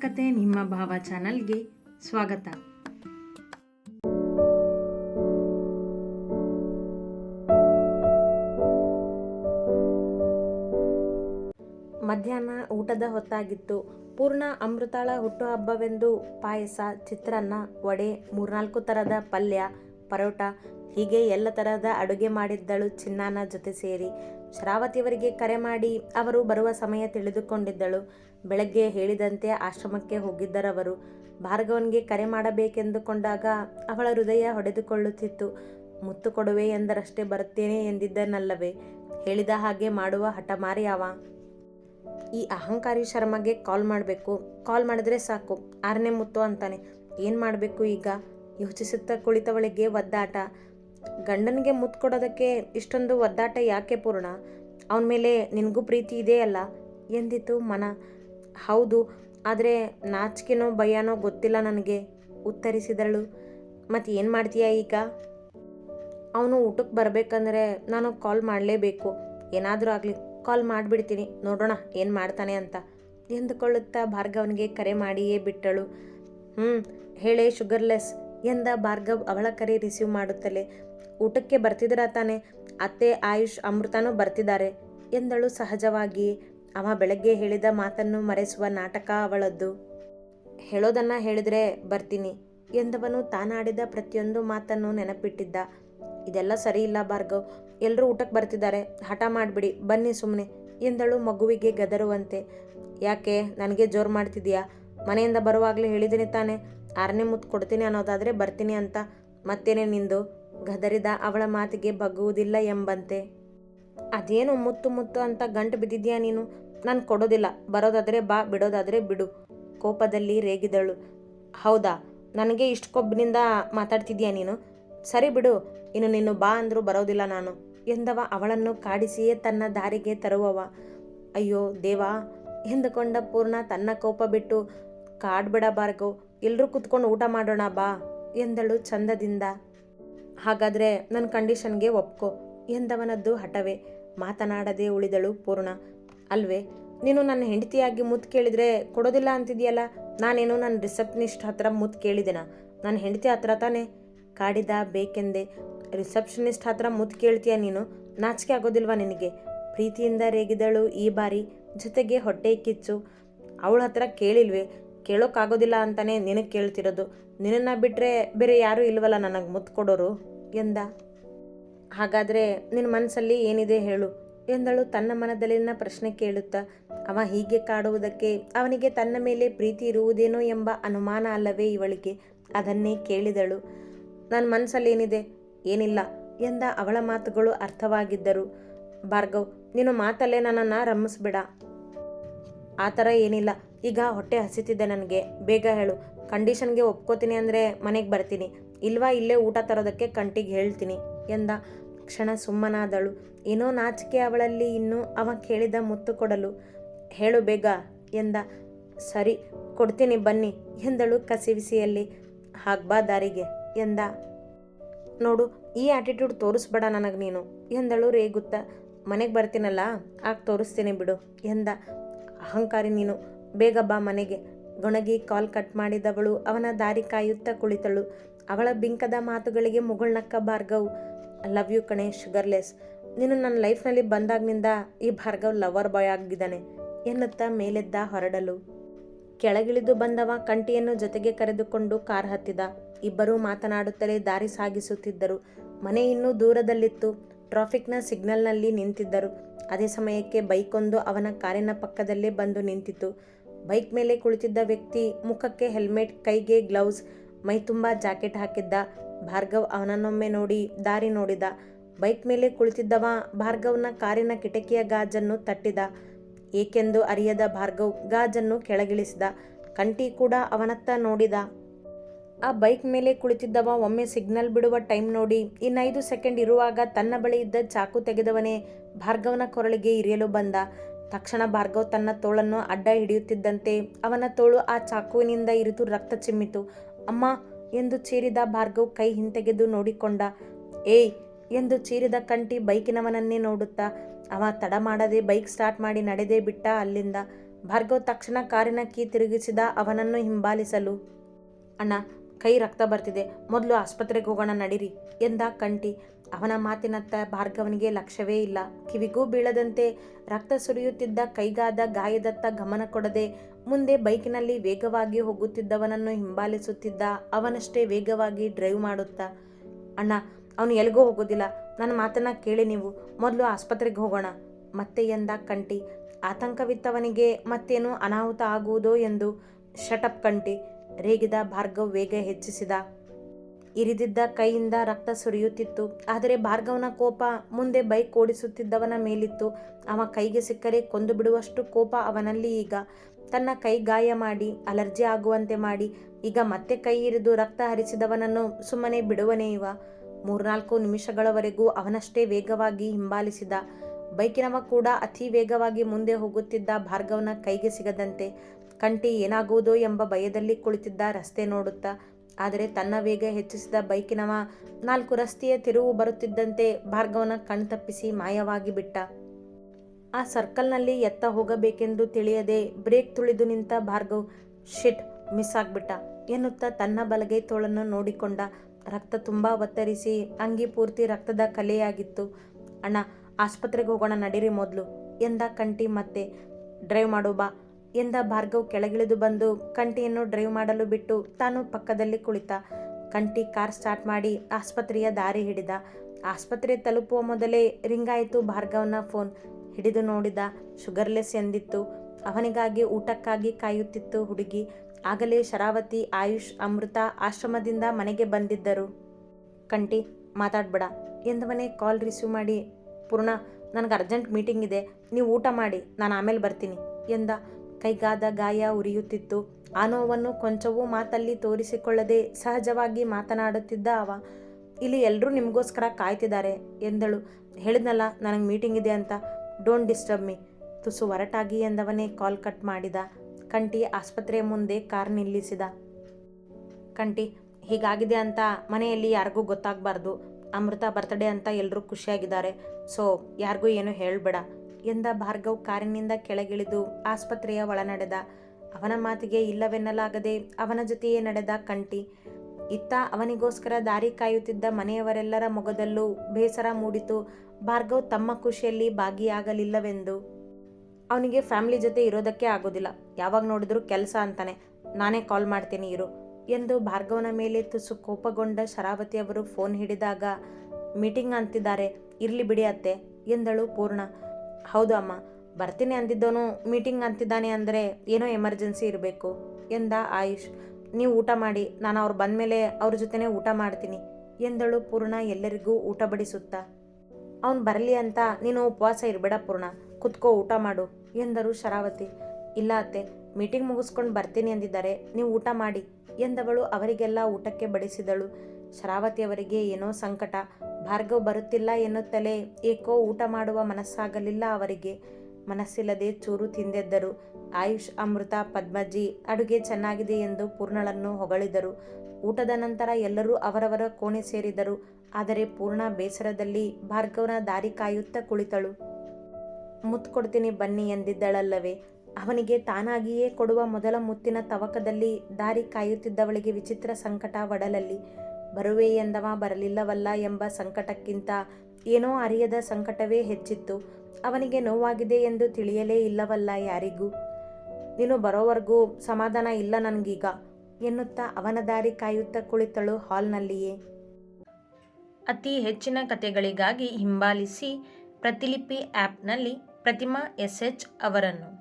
ಕತೆ ನಿಮ್ಮ ಭಾವ ಚಾನಲ್ಗೆ ಸ್ವಾಗತ. ಮಧ್ಯಾಹ್ನ ಊಟದ ಹೊತ್ತಾಗಿತ್ತು. ಪೂರ್ಣ ಅಮೃತಾಳ ಹುಟ್ಟುಹಬ್ಬವೆಂದು ಪಾಯಸ, ಚಿತ್ರಾನ್ನ, ವಡೆ, ಮೂರ್ನಾಲ್ಕು ಥರದ ಪಲ್ಯ ಪರೋಟ, ಹೀಗೆ ಎಲ್ಲ ತರಹದ ಅಡುಗೆ ಮಾಡಿದ್ದಳು ಚಿನ್ನಾನ ಜೊತೆ ಸೇರಿ. ಶರಾವತಿಯವರಿಗೆ ಕರೆ ಮಾಡಿ ಅವರು ಬರುವ ಸಮಯ ತಿಳಿದುಕೊಂಡಿದ್ದಳು. ಬೆಳಗ್ಗೆ ಹೇಳಿದಂತೆ ಆಶ್ರಮಕ್ಕೆ ಹೋಗಿದ್ದರವರು. ಭಾರ್ಗವನ್ಗೆ ಕರೆ ಮಾಡಬೇಕೆಂದುಕೊಂಡಾಗ ಅವಳ ಹೃದಯ ಹೊಡೆದುಕೊಳ್ಳುತ್ತಿತ್ತು. ಮುತ್ತು ಕೊಡುವೆ ಎಂದರಷ್ಟೇ ಬರುತ್ತೇನೆ ಎಂದಿದ್ದನಲ್ಲವೇ? ಹೇಳಿದ ಹಾಗೆ ಮಾಡುವ ಹಠಮಾರಿ ಅವ. ಈ ಅಹಂಕಾರಿ ಶರ್ಮಗೆ ಕಾಲ್ ಮಾಡಬೇಕು. ಕಾಲ್ ಮಾಡಿದ್ರೆ ಸಾಕು. ಆರನೇ ಮುತ್ತು ಅಂತಾನೆ. ಏನು ಮಾಡಬೇಕು ಈಗ? ಯೋಚಿಸುತ್ತಾ ಕುಳಿತವಳಿಗೆ ಒದ್ದಾಟ. ಗಂಡನಿಗೆ ಮುತ್ತು ಕೊಡೋದಕ್ಕೆ ಇಷ್ಟೊಂದು ಒದ್ದಾಟ ಯಾಕೆ ಪೂರ್ಣ? ಅವನ ಮೇಲೆ ನಿನಗೂ ಪ್ರೀತಿ ಇದೆಯಲ್ಲ ಎಂದಿತು ಮನ. ಹೌದು, ಆದರೆ ನಾಚಿಕೆನೋ ಭಯನೋ ಗೊತ್ತಿಲ್ಲ ನನಗೆ, ಉತ್ತರಿಸಿದಳು. ಮತ್ತು ಏನು ಮಾಡ್ತೀಯ ಈಗ? ಅವನು ಊಟಕ್ಕೆ ಬರಬೇಕಂದ್ರೆ ನಾನು ಕಾಲ್ ಮಾಡಲೇಬೇಕು. ಏನಾದರೂ ಆಗಲಿ, ಕಾಲ್ ಮಾಡಿಬಿಡ್ತೀನಿ. ನೋಡೋಣ, ಏನು ಮಾಡ್ತಾನೆ ಅಂತ. ಎಂದುಕೊಳ್ಳುತ್ತಾ ಭಾರ್ಗವನಿಗೆ ಕರೆ ಮಾಡಿಯೇ ಬಿಟ್ಟಳು. ಹ್ಞೂ ಹೇಳೇ, ಶುಗರ್ಲೆಸ್. ಎಂದ ಭಾರ್ಗವ್ ಅವಳ ಕರೆ ರಿಸೀವ್ ಮಾಡುತ್ತಲೇ, ಊಟಕ್ಕೆ ಬರ್ತಿದ್ದೀರಾ ತಾನೆ? ಅತ್ತೆ ಆಯುಷ್ ಅಮೃತನೂ ಬರ್ತಿದ್ದಾರೆ ಎಂದಳು ಸಹಜವಾಗಿ ಅವ ಬೆಳಗ್ಗೆ ಹೇಳಿದ ಮಾತನ್ನು ಮರೆಸುವ ನಾಟಕ ಅವಳದ್ದು. ಹೇಳೋದನ್ನ ಹೇಳಿದ್ರೆ ಬರ್ತೀನಿ ಎಂದವನು ತಾನಾಡಿದ ಪ್ರತಿಯೊಂದು ಮಾತನ್ನು ನೆನಪಿಟ್ಟಿದ್ದ. ಇದೆಲ್ಲ ಸರಿ ಇಲ್ಲ ಭಾರ್ಗವ್ ಎಲ್ಲರೂ ಊಟಕ್ಕೆ ಬರ್ತಿದ್ದಾರೆ, ಹಠ ಮಾಡಿಬಿಡಿ, ಬನ್ನಿ ಸುಮ್ಮನೆ ಎಂದಳು ಮಗುವಿಗೆ ಗದರುವಂತೆ. ಯಾಕೆ, ನನಗೆ ಜೋರು ಮಾಡ್ತಿದೀಯಾ ಮನೆಯಿಂದ ಬರುವಾಗಲೇ ಹೇಳಿದ್ದೀನಿ ತಾನೆ. ಆರನೇ ಮುತ್ತು ಕೊಡ್ತೀನಿ ಅನ್ನೋದಾದರೆ ಬರ್ತೀನಿ ಅಂತ ಮತ್ತೇನೆ ನಿಂದು ಗದರಿದ ಅವಳ ಮಾತಿಗೆ ಬಗ್ಗುವುದಿಲ್ಲ ಎಂಬಂತೆ. ಅದೇನು ಮುತ್ತು ಮುತ್ತು ಅಂತ ಗಂಟು ಬಿದ್ದಿದ್ಯಾ ನೀನು? ನಾನು ಕೊಡೋದಿಲ್ಲ. ಬರೋದಾದರೆ ಬಾ, ಬಿಡೋದಾದರೆ ಬಿಡು. ಕೋಪದಲ್ಲಿ ರೇಗಿದಳು. ಹೌದಾ? ನನಗೆ ಇಷ್ಟು ಕೊಬ್ಬಿನಿಂದ ಮಾತಾಡ್ತಿದ್ಯಾ ನೀನು? ಸರಿ ಬಿಡು. ಇನ್ನು ನೀನು ಬಾ ಅಂದರೂ ಬರೋದಿಲ್ಲ ನಾನು. ಎಂದವ ಅವಳನ್ನು ಕಾಡಿಸಿಯೇ ತನ್ನ ದಾರಿಗೆ ತರುವವ. ಅಯ್ಯೋ ದೇವಾ, ಎಂದುಕೊಂಡ ಪೂರ್ಣ ತನ್ನ ಕೋಪ ಬಿಟ್ಟು ಕಾಡ್ಬೇಡ ಭಾರ್ಗವ್ ಎಲ್ಲರೂ ಕುತ್ಕೊಂಡು ಊಟ ಮಾಡೋಣ ಬಾ ಎಂದಳು ಚಂದದಿಂದ. ಹಾಗಾದರೆ ನನ್ನ ಕಂಡೀಷನ್ಗೆ ಒಪ್ಕೊ ಎಂದವನದ್ದು ಹಠವೇ. ಮಾತನಾಡದೆ ಉಳಿದಳು ಪೂರ್ಣ. ಅಲ್ವೇ, ನೀನು ನನ್ನ ಹೆಂಡತಿಯಾಗಿ ಮುತ್ತು ಕೇಳಿದರೆ ಕೊಡೋದಿಲ್ಲ ಅಂತಿದೆಯಲ್ಲ? ನಾನೇನು ನನ್ನ ರಿಸೆಪ್ಷನಿಸ್ಟ್ ಹತ್ರ ಮುತ್ತು ಕೇಳಿದೆನ? ನನ್ನ ಹೆಂಡತಿ ಹತ್ರ ತಾನೇ? ಕಾಡಿದ ಬೇಕೆಂದೆ. ರಿಸೆಪ್ಷನಿಸ್ಟ್ ಹತ್ರ ಮುತ್ತು ಕೇಳ್ತೀಯ ನೀನು? ನಾಚಿಕೆ ಆಗೋದಿಲ್ವಾ ನಿನಗೆ? ಪ್ರೀತಿಯಿಂದ ರೇಗಿದಳು ಈ ಬಾರಿ. ಜೊತೆಗೆ ಹೊಟ್ಟೆ ಕಿಚ್ಚು. ಅವಳ ಹತ್ರ ಕೇಳಿಲ್ವೇ? ಕೇಳೋಕ್ಕಾಗೋದಿಲ್ಲ ಅಂತಾನೆ ನಿನಗೆ ಕೇಳ್ತಿರೋದು. ನಿನ್ನನ್ನು ಬಿಟ್ಟರೆ ಬೇರೆ ಯಾರೂ ಇಲ್ವಲ್ಲ ನನಗೆ ಮುತ್ಕೊಡೋರು ಎಂದ. ಹಾಗಾದರೆ ನಿನ್ನ ಮನಸ್ಸಲ್ಲಿ ಏನಿದೆ ಹೇಳು, ಎಂದಳು ತನ್ನ ಮನದಲ್ಲಿನ ಪ್ರಶ್ನೆ ಕೇಳುತ್ತಾ. ಅವ ಹೀಗೆ ಕಾಡುವುದಕ್ಕೆ ಅವನಿಗೆ ತನ್ನ ಮೇಲೆ ಪ್ರೀತಿ ಇರುವುದೇನೋ ಎಂಬ ಅನುಮಾನ ಅಲ್ಲವೇ ಇವಳಿಗೆ? ಅದನ್ನೇ ಕೇಳಿದಳು. ನನ್ನ ಮನಸ್ಸಲ್ಲಿ ಏನಿದೆ ಏನಿಲ್ಲ, ಎಂದ ಅವಳ ಮಾತುಗಳು ಅರ್ಥವಾಗಿದ್ದರು. ಭಾರ್ಗವ್, ನೀನು ಮಾತಲ್ಲೇ ನನ್ನನ್ನು ರಮ್ಮಿಸ್ಬೇಡ ಆ ಥರ ಏನಿಲ್ಲ. ಈಗ ಹೊಟ್ಟೆ ಹಸಿತಿದೆ ನನಗೆ. ಬೇಗ ಹೇಳು. ಕಂಡೀಷನ್ಗೆ ಒಪ್ಕೋತೀನಿ ಅಂದರೆ ಮನೆಗೆ ಬರ್ತೀನಿ. ಇಲ್ವಾ ಇಲ್ಲೇ ಊಟ ತರೋದಕ್ಕೆ ಕಂಟಿಗೆ ಹೇಳ್ತೀನಿ ಎಂದ. ಕ್ಷಣ ಸುಮ್ಮನಾದಳು. ಏನೋ ನಾಚಿಕೆ ಅವಳಲ್ಲಿ ಇನ್ನೂ ಅವ ಕೇಳಿದ ಮುತ್ತು ಕೊಡಲು. ಹೇಳು ಬೇಗ ಎಂದ. ಸರಿ, ಕೊಡ್ತೀನಿ ಬನ್ನಿ ಎಂದಳು ಕಸಿವಿಸಿಯಲ್ಲಿ. ಹಾಗ್ಬಾ ದಾರಿಗೆ ಎಂದ. ನೋಡು, ಈ ಆಟಿಟ್ಯೂಡ್ ತೋರಿಸ್ಬೇಡ ನನಗೆ ನೀನು ಎಂದಳು ರೇಗುತ್ತ. ಮನೆಗೆ ಬರ್ತೀನಲ್ಲ, ಆಗ ತೋರಿಸ್ತೀನಿ ಬಿಡು ಎಂದ. ಅಹಂಕಾರಿ ನೀನು. ಬೇಗ ಬಾ ಮನೆಗೆ. ಗೊಣಗಿ ಕಾಲ್ ಕಟ್ ಮಾಡಿದವಳು ಅವನ ದಾರಿ ಕಾಯುತ್ತಾ ಕುಳಿತಳು. ಅವಳ ಬಿಂಕದ ಮಾತುಗಳಿಗೆ ಮುಗುಳ್ನಕ್ಕ ಭಾರ್ಗವ್ ಲವ್ ಯು ಕಣೆ ಶುಗರ್ಲೆಸ್ ನೀನು ನನ್ನ ಲೈಫ್ನಲ್ಲಿ ಬಂದಾಗಿನಿಂದ ಈ ಭಾರ್ಗವ್ ಲವರ್ ಬಾಯ್ ಆಗಿದ್ದಾನೆ, ಎನ್ನುತ್ತಾ ಮೇಲೆದ್ದ ಹೊರಡಲು. ಕೆಳಗಿಳಿದು ಬಂದವ ಕಂಟಿಯನ್ನು ಜೊತೆಗೆ ಕರೆದುಕೊಂಡು ಕಾರ್ ಹತ್ತಿದ. ಇಬ್ಬರೂ ಮಾತನಾಡುತ್ತಲೇ ದಾರಿ ಸಾಗಿಸುತ್ತಿದ್ದರು. ಮನೆ ಇನ್ನೂ ದೂರದಲ್ಲಿತ್ತು. ಟ್ರಾಫಿಕ್ನ ಸಿಗ್ನಲ್ನಲ್ಲಿ ನಿಂತಿದ್ದರು. ಅದೇ ಸಮಯಕ್ಕೆ ಬೈಕೊಂದು ಅವನ ಕಾರಿನ ಪಕ್ಕದಲ್ಲೇ ಬಂದು ನಿಂತಿತು ಬೈಕ್ ಮೇಲೆ ಕುಳಿತಿದ್ದ ವ್ಯಕ್ತಿ ಮುಖಕ್ಕೆ ಹೆಲ್ಮೆಟ್, ಕೈಗೆ ಗ್ಲೌಸ್, ಮೈ ತುಂಬ ಜಾಕೆಟ್ ಹಾಕಿದ್ದ. ಭಾರ್ಗವ್ ಅವನನ್ನೊಮ್ಮೆ ನೋಡಿ ದಾರಿ ನೋಡಿದ. ಬೈಕ್ ಮೇಲೆ ಕುಳಿತಿದ್ದವ ಭಾರ್ಗವ್ನ ಕಾರಿನ ಕಿಟಕಿಯ ಗಾಜನ್ನು ತಟ್ಟಿದ. ಏಕೆಂದು ಅರಿಯದ ಭಾರ್ಗವ್ ಗಾಜನ್ನು ಕೆಳಗಿಳಿಸಿದ. ಕಂಟಿ ಕೂಡ ಅವನತ್ತ ನೋಡಿದ. ಆ ಬೈಕ್ ಮೇಲೆ ಕುಳಿತಿದ್ದವ ಒಮ್ಮೆ ಸಿಗ್ನಲ್ ಬಿಡುವ ಟೈಮ್ ನೋಡಿ ಇನ್ನೈದು ಸೆಕೆಂಡ್ ಇರುವಾಗ ತನ್ನ ಬಳಿ ಇದ್ದ ಚಾಕು ತೆಗೆದವನೇ ಭಾರ್ಗವನ ಕೊರಳಿಗೆ ಇರಿಯಲು ಬಂದ. ತಕ್ಷಣ ಭಾರ್ಗವ್ ತನ್ನ ತೋಳನ್ನು ಅಡ್ಡ ಹಿಡಿಯುತ್ತಿದ್ದಂತೆ ಅವನ ತೋಳು ಆ ಚಾಕುವಿನಿಂದ ಇರಿದು ರಕ್ತ ಚಿಮ್ಮಿತು. ಅಮ್ಮ, ಎಂದು ಚೀರಿದ ಭಾರ್ಗವ್ ಕೈ ಹಿಂತೆಗೆದು ನೋಡಿಕೊಂಡ. ಏಯ್, ಎಂದು ಚೀರಿದ ಕಂಟಿ ಬೈಕಿನವನನ್ನೇ ನೋಡುತ್ತಾ. ಅವ ತಡ ಮಾಡದೆ ಬೈಕ್ ಸ್ಟಾರ್ಟ್ ಮಾಡಿ ನಡೆದೇ ಬಿಟ್ಟ ಅಲ್ಲಿಂದ. ಭಾರ್ಗವ್ ತಕ್ಷಣ ಕಾರಿನ ಕೀ ತಿರುಗಿಸಿದ ಅವನನ್ನು ಹಿಂಬಾಲಿಸಲು. ಅಣ್ಣ, ಕೈ ರಕ್ತ ಬರ್ತಿದೆ. ಮೊದಲು ಆಸ್ಪತ್ರೆಗೆ ಹೋಗೋಣ, ನಡೀರಿ, ಎಂದ ಕಂಟಿ ಅವನ ಮಾತಿನತ್ತ ಭಾರ್ಗವನಿಗೆ ಲಕ್ಷ್ಯವೇ ಇಲ್ಲ. ಕಿವಿಗೂ ಬೀಳದಂತೆ ರಕ್ತ ಸುರಿಯುತ್ತಿದ್ದ ಕೈಗಾದ ಗಾಯದತ್ತ ಗಮನ ಕೊಡದೆ ಮುಂದೆ ಬೈಕಿನಲ್ಲಿ ವೇಗವಾಗಿ ಹೋಗುತ್ತಿದ್ದವನನ್ನು ಹಿಂಬಾಲಿಸುತ್ತಿದ್ದ ಅವನಷ್ಟೇ ವೇಗವಾಗಿ ಡ್ರೈವ್ ಮಾಡುತ್ತಾ, ಅಣ್ಣ, ಅವನು ಎಲ್ಲಿಗೂ ಹೋಗೋದಿಲ್ಲ. ನನ್ನ ಮಾತನ್ನ ಕೇಳಿ ನೀವು. ಮೊದಲು ಆಸ್ಪತ್ರೆಗೆ ಹೋಗೋಣ. ಮತ್ತೆ ಎಂದ ಕಂಟಿ. ಆತಂಕವಿತ್ತವನಿಗೆ ಮತ್ತೇನು ಅನಾಹುತ ಆಗುವುದೋ ಎಂದು. ಶಟಪ್ ಕಂಟಿ, ರೇಗಿದ ಭಾರ್ಗವ್ ವೇಗ ಹೆಚ್ಚಿಸಿದ. ಇರಿದಿದ್ದ ಕೈಯಿಂದ ರಕ್ತ ಸುರಿಯುತ್ತಿತ್ತು. ಆದರೆ ಭಾರ್ಗವನ ಕೋಪ ಮುಂದೆ ಬೈಕ್ ಓಡಿಸುತ್ತಿದ್ದವನ ಮೇಲಿತ್ತು. ಅವ ಕೈಗೆ ಸಿಕ್ಕರೆ ಕೊಂದು ಬಿಡುವಷ್ಟು ಕೋಪ ಅವನಲ್ಲಿ ಈಗ. ತನ್ನ ಕೈ ಗಾಯ ಮಾಡಿ, ಅಲರ್ಜಿ ಆಗುವಂತೆ ಮಾಡಿ, ಈಗ ಮತ್ತೆ ಕೈ ಇರಿದು ರಕ್ತ ಹರಿಸಿದವನನ್ನು ಸುಮ್ಮನೆ ಬಿಡುವನೇ ಇವ. ಮೂರ್ನಾಲ್ಕು ನಿಮಿಷಗಳವರೆಗೂ ಅವನಷ್ಟೇ ವೇಗವಾಗಿ ಹಿಂಬಾಲಿಸಿದ. ಬೈಕಿನವ ಕೂಡ ಅತಿ ವೇಗವಾಗಿ ಮುಂದೆ ಹೋಗುತ್ತಿದ್ದ ಭಾರ್ಗವನ ಕೈಗೆ ಸಿಗದಂತೆ. ಕಂಟಿ ಏನಾಗುವುದೋ ಎಂಬ ಭಯದಲ್ಲಿ ಕುಳಿತಿದ್ದ ರಸ್ತೆ ನೋಡುತ್ತಾ ಆದರೆ ತನ್ನ ವೇಗ ಹೆಚ್ಚಿಸಿದ ಬೈಕಿನವ ನಾಲ್ಕು ರಸ್ತೆಯ ತಿರುವು ಬರುತ್ತಿದ್ದಂತೆ ಭಾರ್ಗವನ ಕಣ್ತಪ್ಪಿಸಿ ಮಾಯವಾಗಿ ಬಿಟ್ಟ. ಆ ಸರ್ಕಲ್ನಲ್ಲಿ ಎತ್ತ ಹೋಗಬೇಕೆಂದು ತಿಳಿಯದೆ ಬ್ರೇಕ್ ತುಳಿದು ನಿಂತ ಭಾರ್ಗವ್ ಶಿಟ್, ಮಿಸ್ ಆಗ್ಬಿಟ್ಟ ಎನ್ನುತ್ತಾ ತನ್ನ ಬಲಗೈ ತೋಳನ್ನು ನೋಡಿಕೊಂಡ. ರಕ್ತ ತುಂಬ ಒತ್ತರಿಸಿ ಅಂಗಿ ಪೂರ್ತಿ ರಕ್ತದ ಕಲೆಯಾಗಿತ್ತು. ಅಣ್ಣ, ಆಸ್ಪತ್ರೆಗೆ ಹೋಗೋಣ, ನಡೀರಿ ಮೊದಲು ಎಂದ ಕಂಟಿ ಮತ್ತೆ. ಡ್ರೈವ್ ಮಾಡು, ಬಾ ಎಂದ ಭಾರ್ಗವ್ ಕೆಳಗಿಳಿದು ಬಂದು ಕಂಟಿಯನ್ನು ಡ್ರೈವ್ ಮಾಡಲು ಬಿಟ್ಟು ತಾನು ಪಕ್ಕದಲ್ಲಿ ಕುಳಿತ. ಕಂಟಿ ಕಾರ್ ಸ್ಟಾರ್ಟ್ ಮಾಡಿ ಆಸ್ಪತ್ರೆಯ ದಾರಿ ಹಿಡಿದ. ಆಸ್ಪತ್ರೆ ತಲುಪುವ ಮೊದಲೇ ರಿಂಗಾಯಿತು ಭಾರ್ಗವ್ನ ಫೋನ್. ಹಿಡಿದು ನೋಡಿದ. ಶುಗರ್ಲೆಸ್ ಎಂದಿತ್ತು. ಅವನಿಗಾಗಿ ಊಟಕ್ಕಾಗಿ ಕಾಯುತ್ತಿತ್ತು ಹುಡುಗಿ. ಆಗಲೇ ಶರಾವತಿ, ಆಯುಷ್, ಅಮೃತ ಆಶ್ರಮದಿಂದ ಮನೆಗೆ ಬಂದಿದ್ದರು. ಕಂಟಿ, ಮಾತಾಡ್ಬೇಡ. ಎಂದವನೇ ಕಾಲ್ ರಿಸೀವ್ ಮಾಡಿ, ಪೂರ್ಣ, ನನಗೆ ಅರ್ಜೆಂಟ್ ಮೀಟಿಂಗ್ ಇದೆ. ನೀವು ಊಟ ಮಾಡಿ. ನಾನು ಆಮೇಲೆ ಬರ್ತೀನಿ, ಎಂದ. ಕೈಗಾದ ಗಾಯ ಉರಿಯುತ್ತಿತ್ತು. ಆ ನೋವನ್ನು ಕೊಂಚವೂ ಮಾತಲ್ಲಿ ತೋರಿಸಿಕೊಳ್ಳದೆ ಸಹಜವಾಗಿ ಮಾತನಾಡುತ್ತಿದ್ದ ಅವ, ಇಲ್ಲಿ ಎಲ್ಲರೂ ನಿಮಗೋಸ್ಕರ ಕಾಯ್ತಿದ್ದಾರೆ ಎಂದಳು. ಹೇಳಿದ್ನಲ್ಲ, ನನಗೆ ಮೀಟಿಂಗ್ ಇದೆ ಅಂತ. Don't disturb me. ತುಸು ಹೊರಟಾಗಿ ಎಂದವನೇ ಕಾಲ್ ಕಟ್ ಮಾಡಿದ. ಕಂಟಿ ಆಸ್ಪತ್ರೆಯ ಮುಂದೆ ಕಾರ್ ನಿಲ್ಲಿಸಿದ. ಕಂಟಿ, ಹೀಗಾಗಿದೆ ಅಂತ ಮನೆಯಲ್ಲಿ ಯಾರಿಗೂ ಗೊತ್ತಾಗಬಾರ್ದು. ಅಮೃತ ಬರ್ತಡೇ ಅಂತ ಎಲ್ಲರೂ ಖುಷಿಯಾಗಿದ್ದಾರೆ. ಸೊ, ಯಾರಿಗೂ ಏನೂ ಹೇಳಬೇಡ. ಎಂದ ಭಾರ್ಗವ್ ಕಾರಿನಿಂದ ಕೆಳಗಿಳಿದು ಆಸ್ಪತ್ರೆಯ ಒಳನಡೆದ. ಅವನ ಮಾತಿಗೆ ಇಲ್ಲವೆನ್ನಲಾಗದೆ ಅವನ ಜೊತೆಯೇ ನಡೆದ ಕಂಟಿ. ಇತ್ತ ಅವನಿಗೋಸ್ಕರ ದಾರಿ ಕಾಯುತ್ತಿದ್ದ ಮನೆಯವರೆಲ್ಲರ ಮೊಗದಲ್ಲೂ ಬೇಸರ ಮೂಡಿತು. ಭಾರ್ಗವ್ ತಮ್ಮ ಖುಷಿಯಲ್ಲಿ ಭಾಗಿಯಾಗಲಿಲ್ಲವೆಂದು. ಅವನಿಗೆ ಫ್ಯಾಮಿಲಿ ಜೊತೆ ಇರೋದಕ್ಕೆ ಆಗೋದಿಲ್ಲ. ಯಾವಾಗ ನೋಡಿದ್ರು ಕೆಲಸ ಅಂತಾನೆ. ನಾನೇ ಕಾಲ್ ಮಾಡ್ತೀನಿ, ಇರು ಎಂದು ಭಾರ್ಗವನ ಮೇಲೆ ತುಸು ಕೋಪಗೊಂಡ ಶರಾವತಿ ಅವರು ಫೋನ್ ಹಿಡಿದಾಗ, ಮೀಟಿಂಗ್ ಅಂತಿದ್ದಾರೆ. ಇರಲಿ ಬಿಡಿ ಅತ್ತೆ, ಎಂದಳು ಪೂರ್ಣ. ಹೌದು ಅಮ್ಮ. ಬರ್ತೀನಿ ಅಂದಿದ್ದವನು ಮೀಟಿಂಗ್ ಅಂತಿದ್ದಾನೆ ಅಂದರೆ ಏನೋ ಎಮರ್ಜೆನ್ಸಿ ಇರಬೇಕು ಎಂದ ಆಯುಷ್. ನೀವು ಊಟ ಮಾಡಿ, ನಾನು ಅವ್ರು ಬಂದಮೇಲೆ ಅವ್ರ ಜೊತೆನೇ ಊಟ ಮಾಡ್ತೀನಿ ಎಂದಳು ಪೂರ್ಣ ಎಲ್ಲರಿಗೂ ಊಟ ಬಡಿಸುತ್ತಾ. ಅವನು ಬರಲಿ ಅಂತ ನೀನು ಉಪವಾಸ ಇರಬೇಡ ಪೂರ್ಣ, ಕುತ್ಕೋ ಊಟ ಮಾಡು ಎಂದರು ಶರಾವತಿ. ಇಲ್ಲ ಅತ್ತೆ ಮೀಟಿಂಗ್ ಮುಗಿಸ್ಕೊಂಡು ಬರ್ತೀನಿ ಅಂದಿದ್ದಾರೆ, ನೀವು ಊಟ ಮಾಡಿ ಎಂದವಳು ಅವರಿಗೆಲ್ಲ ಊಟಕ್ಕೆ ಬಡಿಸಿದಳು. ಶರಾವತಿಯವರಿಗೆ ಏನೋ ಸಂಕಟ. ಭಾರ್ಗವ್ ಬರುತ್ತಿಲ್ಲ ಎನ್ನುತ್ತಲೇ ಏಕೋ ಊಟ ಮಾಡುವ ಮನಸ್ಸಾಗಲಿಲ್ಲ ಅವರಿಗೆ. ಮನಸ್ಸಿಲ್ಲದೆ ಚೂರು ತಿಂದೆದ್ದರು. ಆಯುಷ್, ಅಮೃತ ಪದ್ಮಜ್ಜಿ ಅಡುಗೆ ಚೆನ್ನಾಗಿದೆ ಎಂದು ಪೂರ್ಣಳನ್ನು ಹೊಗಳಿದರು. ಊಟದ ನಂತರ ಎಲ್ಲರೂ ಅವರವರ ಕೋಣೆ ಸೇರಿದರು. ಆದರೆ ಪೂರ್ಣ ಬೇಸರದಲ್ಲಿ ಭಾರ್ಗವನ ದಾರಿ ಕಾಯುತ್ತಾ ಕುಳಿತಳು. ಮುತ್ತು ಕೊಡ್ತೀನಿ ಬನ್ನಿ ಎಂದಿದ್ದಳಲ್ಲವೇ. ಅವನಿಗೆ ತಾನಾಗಿಯೇ ಕೊಡುವ ಮೊದಲ ಮುತ್ತಿನ ತವಕದಲ್ಲಿ ದಾರಿ ಕಾಯುತ್ತಿದ್ದವಳಿಗೆ ವಿಚಿತ್ರ ಸಂಕಟ ಒಡಲಲ್ಲಿ. ಬರುವೆ ಎಂದವ ಬರಲಿಲ್ಲವಲ್ಲ ಎಂಬ ಸಂಕಟಕ್ಕಿಂತ ಏನೋ ಅರಿಯದ ಸಂಕಟವೇ ಹೆಚ್ಚಿತ್ತು. ಅವನಿಗೆ ನೋವಾಗಿದೆ ಎಂದು ತಿಳಿಯಲೇ ಇಲ್ಲವಲ್ಲ ಯಾರಿಗೂ. ನೀನು ಬರೋವರೆಗೂ ಸಮಾಧಾನ ಇಲ್ಲ ನನಗೀಗ, ಎನ್ನುತ್ತಾ ಅವನ ದಾರಿ ಕಾಯುತ್ತಾ ಕುಳಿತಳು ಹಾಲ್ನಲ್ಲಿಯೇ. ಅತಿ ಹೆಚ್ಚಿನ ಕಥೆಗಳಿಗಾಗಿ ಹಿಂಬಾಲಿಸಿ ಪ್ರತಿಲಿಪಿ ಆ್ಯಪ್ನಲ್ಲಿ ಪ್ರತಿಮಾ ಎಸ್ ಎಚ್ ಅವರನ್ನು.